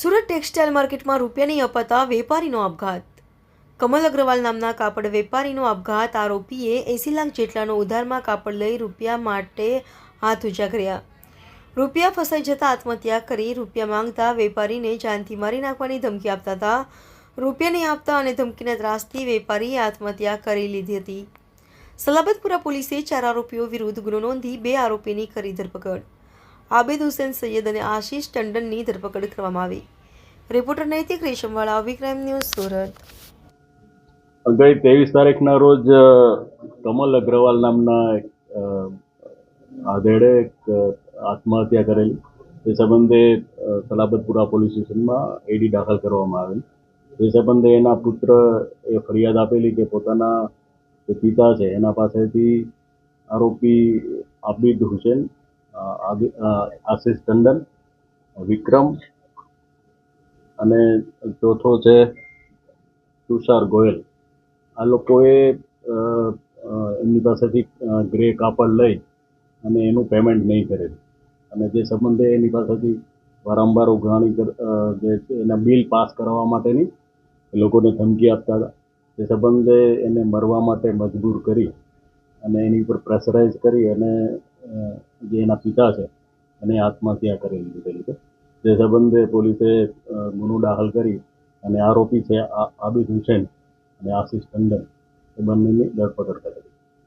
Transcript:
Surat textile માર્કેટમાં રૂપિયાની અપાતા વેપારીનો આપઘાત. કમલ અગ્રવાલ નામના કાપડ વેપારીનો આપઘાત. આરોપીએ એસી લાખ જેટલાનો ઉધારમાં કાપડ લઈ રૂપિયા માટે હાથ કર્યા રૂપિયા ફસાઈ જતા આત્મહત્યા કરી રૂપિયા માંગતા વેપારીને જાનથી મારી નાખવાની ધમકી આપતા હતા. રૂપિયા નહીં આપતા અને ધમકીના ત્રાસથી વેપારીએ આત્મહત્યા કરી લીધી હતી. સલાબતપુરા પોલીસે ચાર આરોપીઓ વિરુદ્ધ ગુનો નોંધી બે આરોપીની કરી ધરપકડ. આબેદ હુસેન સૈયદ અને આશીષ ટંડનની ધરપકડ કરવામાં આવી. રિપોર્ટર નૈતિક રેશમવાળા, વિક્રમ ન્યૂઝ, સુરત. ગઈ ત્રેવીસ તારીખના રોજ કમલ અગ્રવાલ નામના આધેડે એક આત્મહત્યા કરેલી. તે સંબંધે સલાબતપુરા પોલીસ સ્ટેશનમાં એડી દાખલ કરવામાં આવેલ. તે સંબંધે એના પુત્ર એ ફરિયાદ આપેલી કે પોતાના જે પિતા છે, એના પાસેથી આરોપી આબિદ હુસેન આશિષ ટંડન, વિક્રમ અને ચોથો છે તુષાર ગોયલ. આ લોકોએ એમની પાસેથી ગ્રે કાપડ લઈ અને એનું પેમેન્ટ નહીં કરેલું. અને જે સંબંધે એની પાસેથી વારંવાર ઉઘરાણી જે એના બિલ પાસ કરાવવા માટેની એ લોકોને ધમકી આપતા હતા. તે સંબંધે એને મરવા માટે મજબૂર કરી અને એની ઉપર પ્રેશરાઇઝ કરી અને જે એના પિતા છે, એને આત્મહત્યા કરી લીધેલી છે જે સંબંધે પોલીસે ગુનો દાખલ કરી અને આરોપી છે આબિદ હુસેન અને આશિષ ટંડન. એ બંનેની ધરપકડ કરેલી